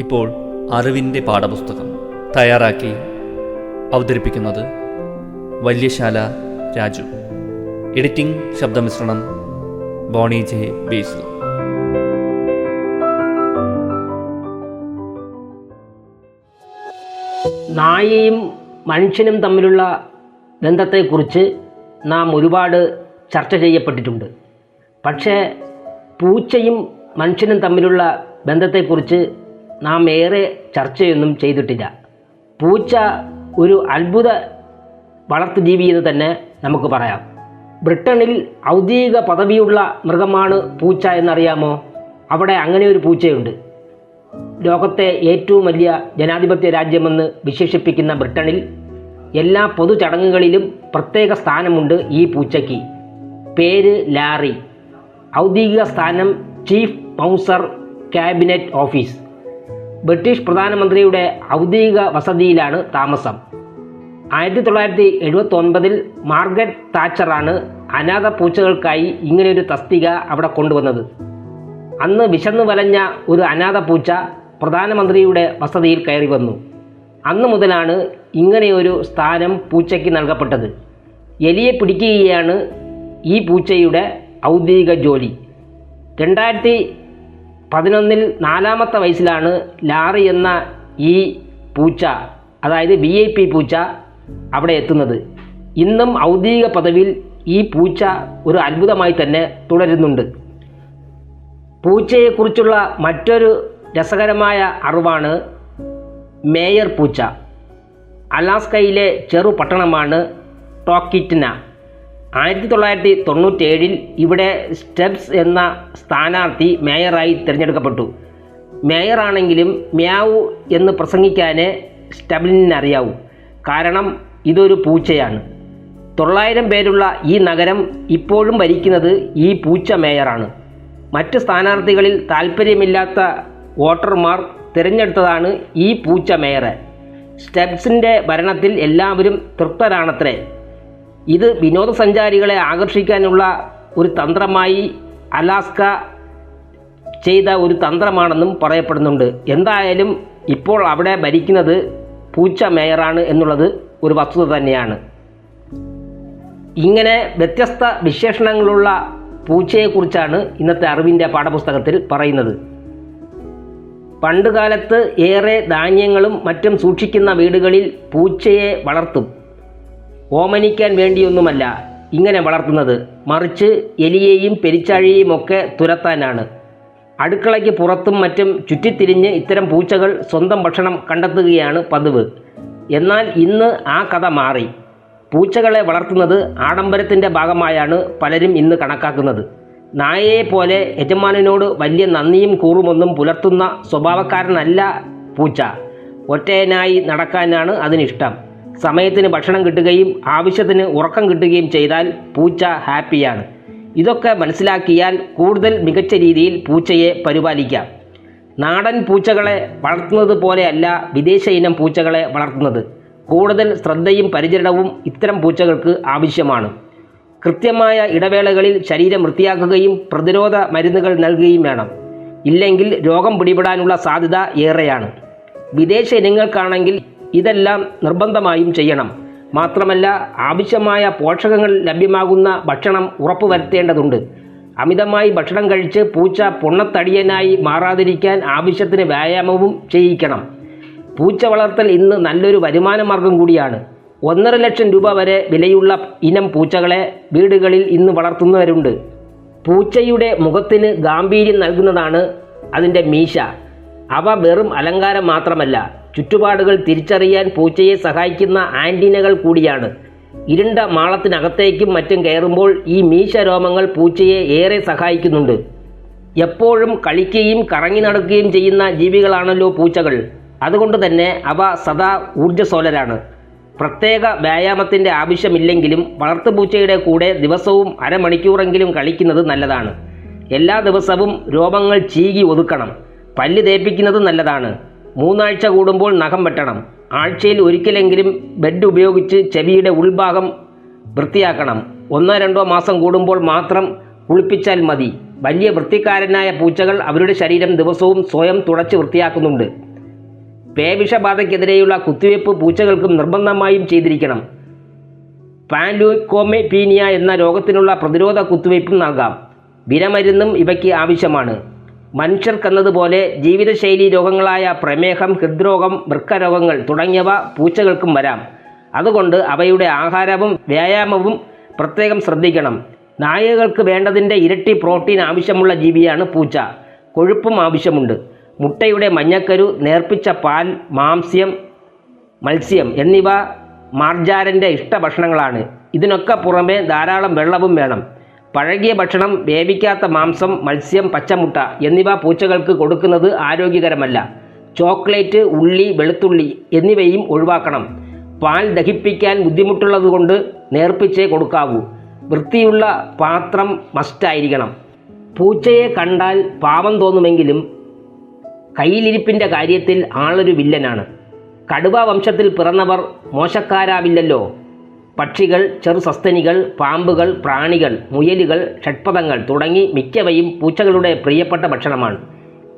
ഇപ്പോൾ അറിവിന്റെ പാഠപുസ്തകം തയ്യാറാക്കി അവതരിപ്പിക്കുന്നത് വല്യശാല രാജു. എഡിറ്റിംഗ് ശബ്ദമിശ്രണം ബോണി ജെ ബേസിൽ. നായയും മനുഷ്യനും തമ്മിലുള്ള ബന്ധത്തെക്കുറിച്ച് നാം ഒരുപാട് ചർച്ച ചെയ്യപ്പെട്ടിട്ടുണ്ട്. പക്ഷേ പൂച്ചയും മനുഷ്യനും തമ്മിലുള്ള ബന്ധത്തെക്കുറിച്ച് നാം ഏറെ ചർച്ചയൊന്നും ചെയ്തിട്ടില്ല. പൂച്ച ഒരു അത്ഭുത വളർത്തുജീവി എന്ന് തന്നെ നമുക്ക് പറയാം. ബ്രിട്ടനിൽ ഔദ്യോഗിക പദവിയുള്ള മൃഗമാണ് പൂച്ച എന്നറിയാമോ? അവിടെ അങ്ങനെ ഒരു പൂച്ചയുണ്ട്. ലോകത്തെ ഏറ്റവും വലിയ ജനാധിപത്യ രാജ്യമെന്ന് വിശേഷിപ്പിക്കുന്ന ബ്രിട്ടനിൽ എല്ലാ പൊതു ചടങ്ങുകളിലും പ്രത്യേക സ്ഥാനമുണ്ട് ഈ പൂച്ചയ്ക്ക്. പേര് ലാറി. ഔദ്യോഗിക സ്ഥാനം chief mouser cabinet office. British പ്രധാനമന്ത്രിയുടെ ഔദ്യോഗിക വസതിയിലാണ് താമസം. ആയിരത്തി തൊള്ളായിരത്തി എഴുപത്തി ഒൻപതിൽ മാർഗരറ്റ് താച്ചറാണ് അനാഥ പൂച്ചകൾക്കായി ഇങ്ങനെയൊരു തസ്തിക അവിടെ കൊണ്ടുവന്നത്. അന്ന് വിശന്നു വലഞ്ഞ ഒരു അനാഥ പൂച്ച പ്രധാനമന്ത്രിയുടെ വസതിയിൽ കയറി വന്നു. അന്നു മുതലാണ് ഇങ്ങനെയൊരു സ്ഥാനം പൂച്ചയ്ക്ക് നൽകപ്പെട്ടത്. എലിയെ പിടിക്കുകയാണ് ഈ പൂച്ചയുടെ ഔദ്യോഗിക ജോലി. രണ്ടായിരത്തി പതിനൊന്നിൽ നാലാമത്തെ വയസ്സിലാണ് ലാറി എന്ന ഈ പൂച്ച അതായത് വി ഐ പി പൂച്ച അവിടെ എത്തുന്നത്. ഇന്നും ഔദ്യോഗിക പദവിയിൽ ഈ പൂച്ച ഒരു അത്ഭുതമായി തന്നെ തുടരുന്നുണ്ട്. പൂച്ചയെക്കുറിച്ചുള്ള മറ്റൊരു രസകരമായ അറിവാണ് മേയർ പൂച്ച. അലാസ്കയിലെ ചെറു പട്ടണമാണ് ടോക്കിറ്റ്ന. ആയിരത്തി തൊള്ളായിരത്തി തൊണ്ണൂറ്റേഴിൽ ഇവിടെ സ്റ്റെപ്സ് എന്ന സ്ഥാനാർത്ഥി മേയറായി തിരഞ്ഞെടുക്കപ്പെട്ടു. മേയറാണെങ്കിലും മ്യാവു എന്ന് പ്രസംഗിക്കാനേ സ്റ്റബിലിന് അറിയാവൂ കാരണം ഇതൊരു പൂച്ചയാണ്. തൊള്ളായിരം പേരുള്ള ഈ നഗരം ഇപ്പോഴും ഭരിക്കുന്നത് ഈ പൂച്ച മേയറാണ്. മറ്റ് സ്ഥാനാർത്ഥികളിൽ താല്പര്യമില്ലാത്ത വോട്ടർമാർ തിരഞ്ഞെടുത്തതാണ് ഈ പൂച്ച മേയറെ. സ്റ്റെപ്സിന്റെ ഭരണത്തിൽ എല്ലാവരും തൃപ്തരാണത്രേ. ഇത് വിനോദസഞ്ചാരികളെ ആകർഷിക്കാനുള്ള ഒരു തന്ത്രമായി അലാസ്ക ചെയ്ത ഒരു തന്ത്രമാണെന്നും പറയപ്പെടുന്നുണ്ട്. എന്തായാലും ഇപ്പോൾ അവിടെ ഭരിക്കുന്നത് പൂച്ച മേയറാണ് എന്നുള്ളത് ഒരു വസ്തുത തന്നെയാണ്. ഇങ്ങനെ വ്യത്യസ്ത വിശേഷണങ്ങളുള്ള പൂച്ചയെക്കുറിച്ചാണ് ഇന്നത്തെ അറിവിന്റെ പാഠപുസ്തകത്തിൽ പറയുന്നത്. പണ്ടുകാലത്ത് ഏറെ ധാന്യങ്ങളും മറ്റും സൂക്ഷിക്കുന്ന വീടുകളിൽ പൂച്ചയെ വളർത്തും. ഓമനിക്കാൻ വേണ്ടിയൊന്നുമല്ല ഇങ്ങനെ വളർത്തുന്നത്. മറിച്ച് എലിയെയും പെരിച്ചാഴിയെയും ഒക്കെ തുരത്താനാണ്. അടുക്കളയ്ക്ക് പുറത്തും മറ്റും ചുറ്റിത്തിരിഞ്ഞ് ഇത്തരം പൂച്ചകൾ സ്വന്തം ഭക്ഷണം കണ്ടെത്തുകയാണ് പതിവ്. എന്നാൽ ഇന്ന് ആ കഥ മാറി. പൂച്ചകളെ വളർത്തുന്നത് ആഡംബരത്തിന്റെ ഭാഗമായാണ് പലരും ഇന്ന് കണക്കാക്കുന്നത്. നായയെ പോലെ യജമാനനോട് വലിയ നന്ദിയും കൂറുമൊന്നും പുലർത്തുന്ന സ്വഭാവക്കാരനല്ല പൂച്ച. ഒറ്റയനായി നടക്കാനാണ് അതിനിഷ്ടം. സമയത്തിന് ഭക്ഷണം കിട്ടുകയും ആവശ്യത്തിന് ഉറക്കം കിട്ടുകയും ചെയ്താൽ പൂച്ച ഹാപ്പിയാണ്. ഇതൊക്കെ മനസ്സിലാക്കിയാൽ കൂടുതൽ മികച്ച രീതിയിൽ പൂച്ചയെ പരിപാലിക്കാം. നാടൻ പൂച്ചകളെ വളർത്തുന്നത് പോലെയല്ല വിദേശ ഇനം പൂച്ചകളെ വളർത്തുന്നത്. കൂടുതൽ ശ്രദ്ധയും പരിചരണവും ഇത്തരം പൂച്ചകൾക്ക് ആവശ്യമാണ്. കൃത്യമായ ഇടവേളകളിൽ ശരീരം വൃത്തിയാക്കുകയും പ്രതിരോധ മരുന്നുകൾ നൽകുകയും വേണം. ഇല്ലെങ്കിൽ രോഗം പിടിപെടാനുള്ള സാധ്യത ഏറെയാണ്. വിദേശ ഇനങ്ങൾക്കാണെങ്കിൽ ഇതെല്ലാം നിർബന്ധമായും ചെയ്യണം. മാത്രമല്ല ആവശ്യമായ പോഷകങ്ങൾ ലഭ്യമാകുന്ന ഭക്ഷണം ഉറപ്പുവരുത്തേണ്ടതുണ്ട്. അമിതമായി ഭക്ഷണം കഴിച്ച് പൂച്ച പൊണ്ണത്തടിയനായി മാറാതിരിക്കാൻ ആവശ്യത്തിന് വ്യായാമവും ചെയ്യിക്കണം. പൂച്ച വളർത്തൽ ഇന്ന് നല്ലൊരു വരുമാന മാർഗം കൂടിയാണ്. ഒന്നര ലക്ഷം രൂപ വരെ വിലയുള്ള ഇനം പൂച്ചകളെ വീടുകളിൽ ഇന്ന് വളർത്തുന്നവരുണ്ട്. പൂച്ചയുടെ മുഖത്തിന് ഗാംഭീര്യം നൽകുന്നതാണ് അതിന്റെ മീശ. അവ വെറും അലങ്കാരം മാത്രമല്ല ചുറ്റുപാടുകൾ തിരിച്ചറിയാൻ പൂച്ചയെ സഹായിക്കുന്ന ആന്റിനകൾ കൂടിയാണ്. ഇരുണ്ട മാളത്തിനകത്തേക്കും മറ്റും കയറുമ്പോൾ ഈ മീശ രോമങ്ങൾ പൂച്ചയെ ഏറെ സഹായിക്കുന്നുണ്ട്. എപ്പോഴും കളിക്കുകയും കറങ്ങി നടക്കുകയും ചെയ്യുന്ന ജീവികളാണല്ലോ പൂച്ചകൾ. അതുകൊണ്ട് തന്നെ അവ സദാ ഊർജസ്വലരാണ്. പ്രത്യേക വ്യായാമത്തിന്റെ ആവശ്യമില്ലെങ്കിലും വളർത്തുപൂച്ചയുടെ കൂടെ ദിവസവും അരമണിക്കൂറെങ്കിലും കളിക്കുന്നത് നല്ലതാണ്. എല്ലാ ദിവസവും രോമങ്ങൾ ചീകി ഒതുക്കണം. പല്ല് തേപ്പിക്കുന്നത് നല്ലതാണ്. മൂന്നാഴ്ച കൂടുമ്പോൾ നഖം വെട്ടണം. ആഴ്ചയിൽ ഒരിക്കലെങ്കിലും ബെഡ് ഉപയോഗിച്ച് ചെവിയുടെ ഉൾഭാഗം വൃത്തിയാക്കണം. ഒന്നോ രണ്ടോ മാസം കൂടുമ്പോൾ മാത്രം കുളിപ്പിച്ചാൽ മതി. വലിയ വൃത്തിക്കാരനായ പൂച്ചകൾ അവരുടെ ശരീരം ദിവസവും സ്വയം തുടച്ച് വൃത്തിയാക്കുന്നുണ്ട്. പേവിഷബാധയ്ക്കെതിരെയുള്ള കുത്തിവയ്പ്പ് പൂച്ചകൾക്കും നിർബന്ധമായും ചെയ്തിരിക്കണം. പാൻലൂക്കോമെപീനിയ എന്ന രോഗത്തിനുള്ള പ്രതിരോധ കുത്തിവയ്പ്പും നൽകാം. വിരമരുന്നും ഇവയ്ക്ക് ആവശ്യമാണ്. മനുഷ്യർക്കെന്നതുപോലെ ജീവിതശൈലി രോഗങ്ങളായ പ്രമേഹം ഹൃദ്രോഗം വൃക്കരോഗങ്ങൾ തുടങ്ങിയവ പൂച്ചകൾക്കും വരാം. അതുകൊണ്ട് അവയുടെ ആഹാരവും വ്യായാമവും പ്രത്യേകം ശ്രദ്ധിക്കണം. നായകൾക്ക് വേണ്ടതിന്റെ ഇരട്ടി പ്രോട്ടീൻ ആവശ്യമുള്ള ജീവിയാണ് പൂച്ച. കൊഴുപ്പും ആവശ്യമുണ്ട്. മുട്ടയുടെ മഞ്ഞക്കരു നേർപ്പിച്ച പാൽ മാംസ്യം മത്സ്യം എന്നിവ മാർജാരന്റെ ഇഷ്ടഭക്ഷണങ്ങളാണ് ഇതിനൊക്കെ പുറമെ ധാരാളം വെള്ളവും വേണം. പഴകിയ ഭക്ഷണം വേവിക്കാത്ത മാംസം മത്സ്യം പച്ചമുട്ട എന്നിവ പൂച്ചകൾക്ക് കൊടുക്കുന്നത് ആരോഗ്യകരമല്ല. ചോക്ലേറ്റ് ഉള്ളി വെളുത്തുള്ളി എന്നിവയും ഒഴിവാക്കണം. പാൽ ദഹിപ്പിക്കാൻ ബുദ്ധിമുട്ടുള്ളതുകൊണ്ട് നേർപ്പിച്ചേ കൊടുക്കാവൂ. വൃത്തിയുള്ള പാത്രം മസ്റ്റായിരിക്കണം. പൂച്ചയെ കണ്ടാൽ പാവം തോന്നുമെങ്കിലും കയ്യിലിരിപ്പിന്റെ കാര്യത്തിൽ ആളൊരു വില്ലനാണ്. കടുവ വംശത്തിൽ പിറന്നവർ മോശക്കാരാവില്ലല്ലോ. പക്ഷികൾ ചെറു സസ്തനികൾ പാമ്പുകൾ പ്രാണികൾ മുയലുകൾ ഷഡ്പദങ്ങൾ തുടങ്ങി മിക്കവയും പൂച്ചകളുടെ പ്രിയപ്പെട്ട ഭക്ഷണമാണ്.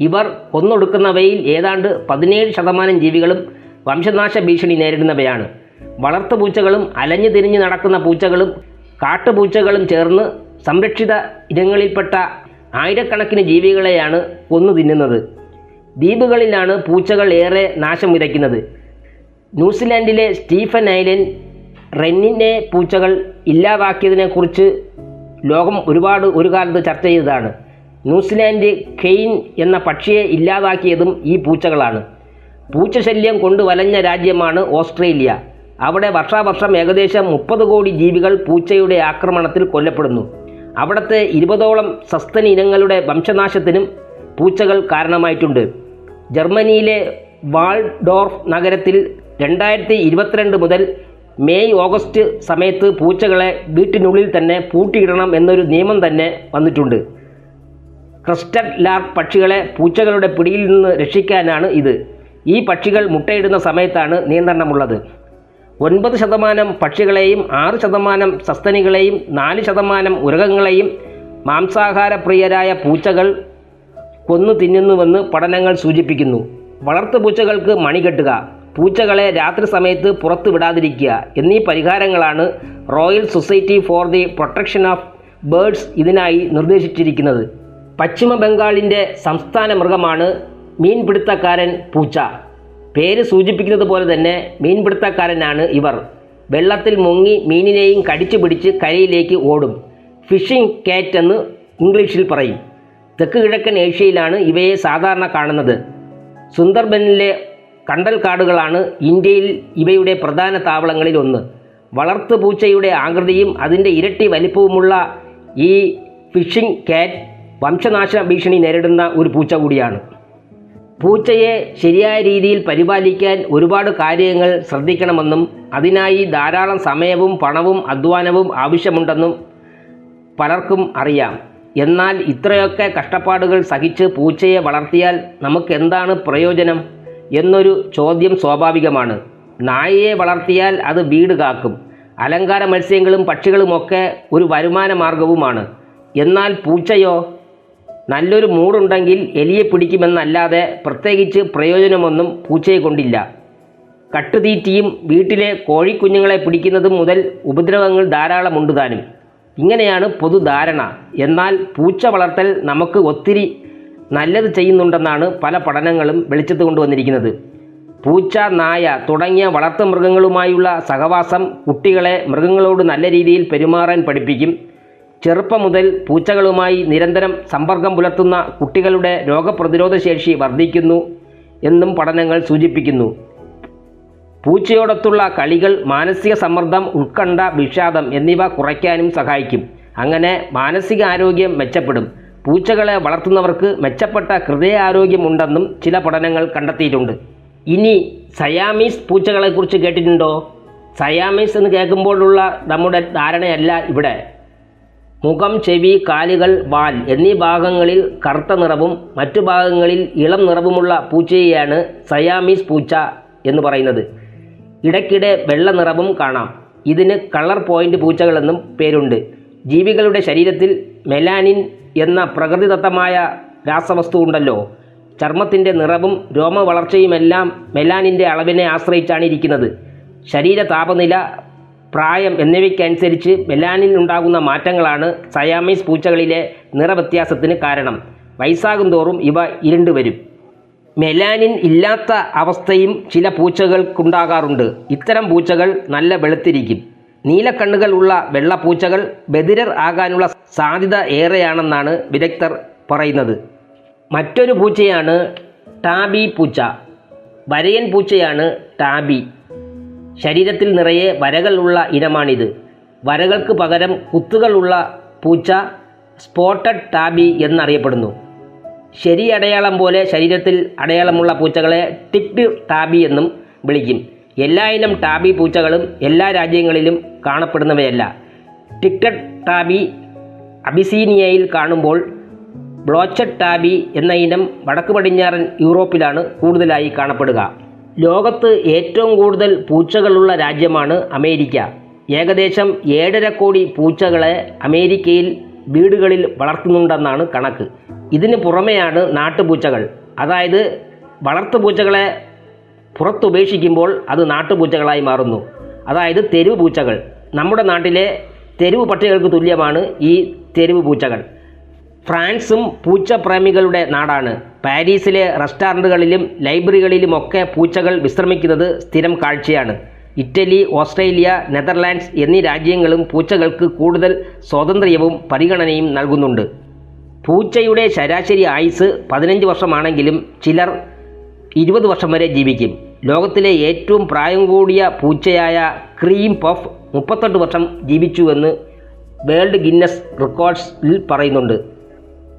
ഇവർ കൊന്നൊടുക്കുന്നവയിൽ ഏതാണ്ട് പതിനേഴ് ശതമാനം ജീവികളും വംശനാശ ഭീഷണി നേരിടുന്നവയാണ്. വളർത്തുപൂച്ചകളും അലഞ്ഞു തിരിഞ്ഞു നടക്കുന്ന പൂച്ചകളും കാട്ടുപൂച്ചകളും ചേർന്ന് സംരക്ഷിത ഇനങ്ങളിൽപ്പെട്ട ആയിരക്കണക്കിന് ജീവികളെയാണ് കൊന്നു തിന്നുന്നത്. ദ്വീപുകളിലാണ് പൂച്ചകൾ ഏറെ നാശം വിതയ്ക്കുന്നത്. ന്യൂസിലാൻഡിലെ സ്റ്റീഫൻ ഐലൻഡ് റെന്നിനെ പൂച്ചകൾ ഇല്ലാതാക്കിയതിനെക്കുറിച്ച് ലോകം ഒരുപാട് ഒരു കാലത്ത് ചർച്ച ചെയ്തതാണ്. ന്യൂസിലാൻഡ് കെയിൻ എന്ന പക്ഷിയെ ഇല്ലാതാക്കിയതും ഈ പൂച്ചകളാണ്. പൂച്ചശല്യം കൊണ്ട് വലഞ്ഞ രാജ്യമാണ് ഓസ്ട്രേലിയ. അവിടെ വർഷാവർഷം ഏകദേശം മുപ്പത് കോടി ജീവികൾ പൂച്ചയുടെ ആക്രമണത്തിൽ കൊല്ലപ്പെടുന്നു. അവിടുത്തെ ഇരുപതോളം സസ്തന ഇനങ്ങളുടെ വംശനാശത്തിനും പൂച്ചകൾ കാരണമായിട്ടുണ്ട്. ജർമ്മനിയിലെ വാൾഡോർഫ് നഗരത്തിൽ രണ്ടായിരത്തി മുതൽ മെയ് ഓഗസ്റ്റ് സമയത്ത് പൂച്ചകളെ വീട്ടിനുള്ളിൽ തന്നെ പൂട്ടിയിടണം എന്നൊരു നിയമം തന്നെ വന്നിട്ടുണ്ട്. ക്രിസ്റ്റൽ ലാർക്ക് പക്ഷികളെ പൂച്ചകളുടെ പിടിയിൽ നിന്ന് രക്ഷിക്കാനാണ് ഇത്. ഈ പക്ഷികൾ മുട്ടയിടുന്ന സമയത്താണ് നിയന്ത്രണമുള്ളത്. ഒൻപത് ശതമാനം പക്ഷികളെയും ആറ് ശതമാനം സസ്തനികളെയും നാല് ശതമാനം ഉരകങ്ങളെയും മാംസാഹാരപ്രിയരായ പൂച്ചകൾ കൊന്നു തിന്നുന്നുവെന്ന് പഠനങ്ങൾ സൂചിപ്പിക്കുന്നു. വളർത്തു പൂച്ചകൾക്ക് മണി കെട്ടുക പൂച്ചകളെ രാത്രി സമയത്ത് പുറത്തു വിടാതിരിക്കുക. എന്നീ പരിഹാരങ്ങളാണ് royal society for the protection of birds ഇതിനായി നിർദ്ദേശിച്ചിരിക്കുന്നത്. പശ്ചിമ ബംഗാളിന്റെ സംസ്ഥാന മൃഗമാണ് മീൻപിടുത്തക്കാരൻ പൂച്ച. പേര് സൂചിപ്പിക്കുന്നത് പോലെ തന്നെ മീൻപിടുത്തക്കാരനാണ് ഇവർ. വെള്ളത്തിൽ മുങ്ങി മീനിനെയും കടിച്ചു പിടിച്ച് കരയിലേക്ക് ഓടും. ഫിഷിംഗ് കാറ്റ് എന്ന് ഇംഗ്ലീഷിൽ പറയും. തെക്ക് കിഴക്കൻ ഏഷ്യയിലാണ് ഇവയെ സാധാരണ കാണുന്നത്. സുന്ദർബനിലെ കണ്ടൽ കാടുകളാണ് ഇന്ത്യയിൽ ഇവയുടെ പ്രധാന താവളങ്ങളിൽ ഒന്ന്. വളർത്തു പൂച്ചയുടെ ആകൃതിയും അതിന്റെ ഇരട്ടി വലിപ്പവുമുള്ള ഈ ഫിഷിംഗ് കാറ്റ് വംശനാശ ഭീഷണി നേരിടുന്ന ഒരു പൂച്ച കൂടിയാണ്. പൂച്ചയെ ശരിയായ രീതിയിൽ പരിപാലിക്കാൻ ഒരുപാട് കാര്യങ്ങൾ ശ്രദ്ധിക്കണമെന്നും അതിനായി ധാരാളം സമയവും പണവും അധ്വാനവും ആവശ്യമുണ്ടെന്നും പലർക്കും അറിയാം. എന്നാൽ ഇത്രയൊക്കെ കഷ്ടപ്പാടുകൾ സഹിച്ച് പൂച്ചയെ വളർത്തിയാൽ നമുക്കെന്താണ് പ്രയോജനം? എന്നൊരു ചോദ്യം സ്വാഭാവികമാണ്. നായയെ വളർത്തിയാൽ അത് വീട് കാക്കും. അലങ്കാര മത്സ്യങ്ങളും പക്ഷികളുമൊക്കെ ഒരു വരുമാന മാർഗവുമാണ് എന്നാൽ പൂച്ചയോ? നല്ലൊരു മൂടുണ്ടെങ്കിൽ എലിയെ പിടിക്കുമെന്നല്ലാതെ പ്രത്യേകിച്ച് പ്രയോജനമൊന്നും പൂച്ചയെ കൊണ്ടില്ല. കട്ടുതീറ്റിയും വീട്ടിലെ കോഴിക്കുഞ്ഞുങ്ങളെ പിടിക്കുന്നതും മുതൽ ഉപദ്രവങ്ങൾ ധാരാളമുണ്ട് താനും. ഇങ്ങനെയാണ് പൊതുധാരണ. എന്നാൽ പൂച്ച വളർത്തൽ നമുക്ക് ഒത്തിരി നല്ലത് ചെയ്യുന്നുണ്ടെന്നാണ് പല പഠനങ്ങളും വെളിച്ചത്ത് കൊണ്ടുവന്നിരിക്കുന്നത്. പൂച്ച നായ തുടങ്ങിയ വളർത്തു മൃഗങ്ങളുമായുള്ള സഹവാസം കുട്ടികളെ മൃഗങ്ങളോട് നല്ല രീതിയിൽ പെരുമാറാൻ പഠിപ്പിക്കും. ചെറുപ്പം മുതൽ പൂച്ചകളുമായി നിരന്തരം സമ്പർക്കം പുലർത്തുന്ന കുട്ടികളുടെ രോഗപ്രതിരോധ ശേഷി വർദ്ധിക്കുന്നു എന്നും പഠനങ്ങൾ സൂചിപ്പിക്കുന്നു. പൂച്ചയോടൊത്തുള്ള കളികൾ മാനസിക സമ്മർദ്ദം ഉത്കണ്ഠ വിഷാദം എന്നിവ കുറയ്ക്കാനും സഹായിക്കും. അങ്ങനെ മാനസിക ആരോഗ്യം മെച്ചപ്പെടും. പൂച്ചകളെ വളർത്തുന്നവർക്ക് മെച്ചപ്പെട്ട ഹൃദയാരോഗ്യമുണ്ടെന്നും ചില പഠനങ്ങൾ കണ്ടെത്തിയിട്ടുണ്ട്. ഇനി സയാമീസ് പൂച്ചകളെക്കുറിച്ച് കേട്ടിട്ടുണ്ടോ? സയാമീസ് എന്ന് കേൾക്കുമ്പോഴുള്ള നമ്മുടെ ധാരണയല്ല ഇവിടെ. മുഖം ചെവി കാലുകൾ വാൽ എന്നീ ഭാഗങ്ങളിൽ കറുത്ത നിറവും മറ്റു ഭാഗങ്ങളിൽ ഇളം നിറവുമുള്ള പൂച്ചയെയാണ് സയാമീസ് പൂച്ച എന്ന് പറയുന്നത്. ഇടയ്ക്കിടെ വെള്ള നിറവും കാണാം. ഇതിന് കളർ പോയിന്റ് പൂച്ചകളെന്നും പേരുണ്ട്. ജീവികളുടെ ശരീരത്തിൽ മെലാനിൻ എന്ന പ്രകൃതിദത്തമായ രാസവസ്തു ഉണ്ടല്ലോ ചർമ്മത്തിന്റെ നിറവും രോമ വളർച്ചയുമെല്ലാം മെലാനിന്റെ അളവിനെ ആശ്രയിച്ചാണ് ഇരിക്കുന്നത്. ശരീര താപനില പ്രായം എന്നിവയ്ക്കനുസരിച്ച് മെലാനിൽ ഉണ്ടാകുന്ന മാറ്റങ്ങളാണ് സയാമീസ് പൂച്ചകളിലെ നിറവ്യത്യാസത്തിന് കാരണം. വയസ്സാകും തോറും ഇവ ഇരുണ്ട് വരും. മെലാനിൻ ഇല്ലാത്ത അവസ്ഥയും ചില പൂച്ചകൾക്കുണ്ടാകാറുണ്ട്. ഇത്തരം പൂച്ചകൾ നല്ല വെളുത്തിരിക്കും. നീലക്കണ്ണുകൾ ഉള്ള വെള്ളപ്പൂച്ചകൾ ബധിരർ ആകാനുള്ള സാധ്യത ഏറെയാണെന്നാണ് വിദഗ്ധർ പറയുന്നത്. മറ്റൊരു പൂച്ചയാണ് ടാബി പൂച്ച. വരയൻ പൂച്ചയാണ് ടാബി. ശരീരത്തിൽ നിറയെ വരകളുള്ള ഇനമാണിത്. വരകൾക്ക് പകരം കുത്തുകളുള്ള പൂച്ച സ്പോട്ടഡ് ടാബി എന്നറിയപ്പെടുന്നു. ശരി അടയാളം പോലെ ശരീരത്തിൽ അടയാളമുള്ള പൂച്ചകളെ ടിപ്ഡ് ടാബി എന്നും വിളിക്കും. എല്ലാ ഇനം ടാബി പൂച്ചകളും എല്ലാ രാജ്യങ്ങളിലും കാണപ്പെടുന്നവയല്ല. ടിക്ടഡ് ടാബി അബിസീനിയയിൽ കാണുമ്പോൾ ബ്ലോച്ചഡ് ടാബി എന്ന ഇനം വടക്ക് പടിഞ്ഞാറൻ യൂറോപ്പിലാണ് കൂടുതലായി കാണപ്പെടുക. ലോകത്ത് ഏറ്റവും കൂടുതൽ പൂച്ചകളുള്ള രാജ്യമാണ് അമേരിക്ക. ഏകദേശം ഏഴര കോടി പൂച്ചകളെ അമേരിക്കയിൽ വീടുകളിൽ വളർത്തുന്നുണ്ടെന്നാണ് കണക്ക്. ഇതിന് പുറമെയാണ് നാട്ടുപൂച്ചകൾ. അതായത് വളർത്തുപൂച്ചകളെ പുറത്തുപേക്ഷിക്കുമ്പോൾ അത് നാട്ടുപൂച്ചകളായി മാറുന്നു. അതായത് തെരുവ് പൂച്ചകൾ. നമ്മുടെ നാട്ടിലെ തെരുവ് പട്ടികൾക്ക് തുല്യമാണ് ഈ തെരുവ് പൂച്ചകൾ. ഫ്രാൻസും പൂച്ചപ്രേമികളുടെ നാടാണ്. പാരീസിലെ റെസ്റ്റോറന്റുകളിലും ലൈബ്രറികളിലുമൊക്കെ പൂച്ചകൾ വിശ്രമിക്കുന്നത് സ്ഥിരം കാഴ്ചയാണ്. ഇറ്റലി ഓസ്ട്രേലിയ നെതർലാൻഡ്സ് എന്നീ രാജ്യങ്ങളും പൂച്ചകൾക്ക് കൂടുതൽ സ്വാതന്ത്ര്യവും പരിഗണനയും നൽകുന്നുണ്ട്. പൂച്ചയുടെ ശരാശരി ആയുസ് പതിനഞ്ച് വർഷമാണെങ്കിലും ചിലർ ഇരുപത് വർഷം വരെ ജീവിക്കും. ലോകത്തിലെ ഏറ്റവും പ്രായം കൂടിയ പൂച്ചയായ ക്രീം പഫ് മുപ്പത്തെട്ട് വർഷം ജീവിച്ചുവെന്ന് വേൾഡ് ഗിന്നസ് റെക്കോർഡ്സിൽ പറയുന്നുണ്ട്.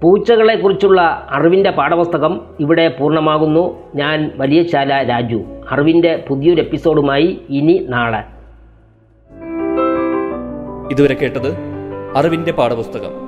പൂച്ചകളെക്കുറിച്ചുള്ള അറിവിന്റെ പാഠപുസ്തകം ഇവിടെ പൂർണമാകുന്നു. ഞാൻ വലിയ ശാല രാജു. അറിവിന്റെ പുതിയൊരു എപ്പിസോഡുമായി ഇനി നാളെ. ഇതുവരെ കേട്ടത് അറിവിന്റെ പാഠപുസ്തകം.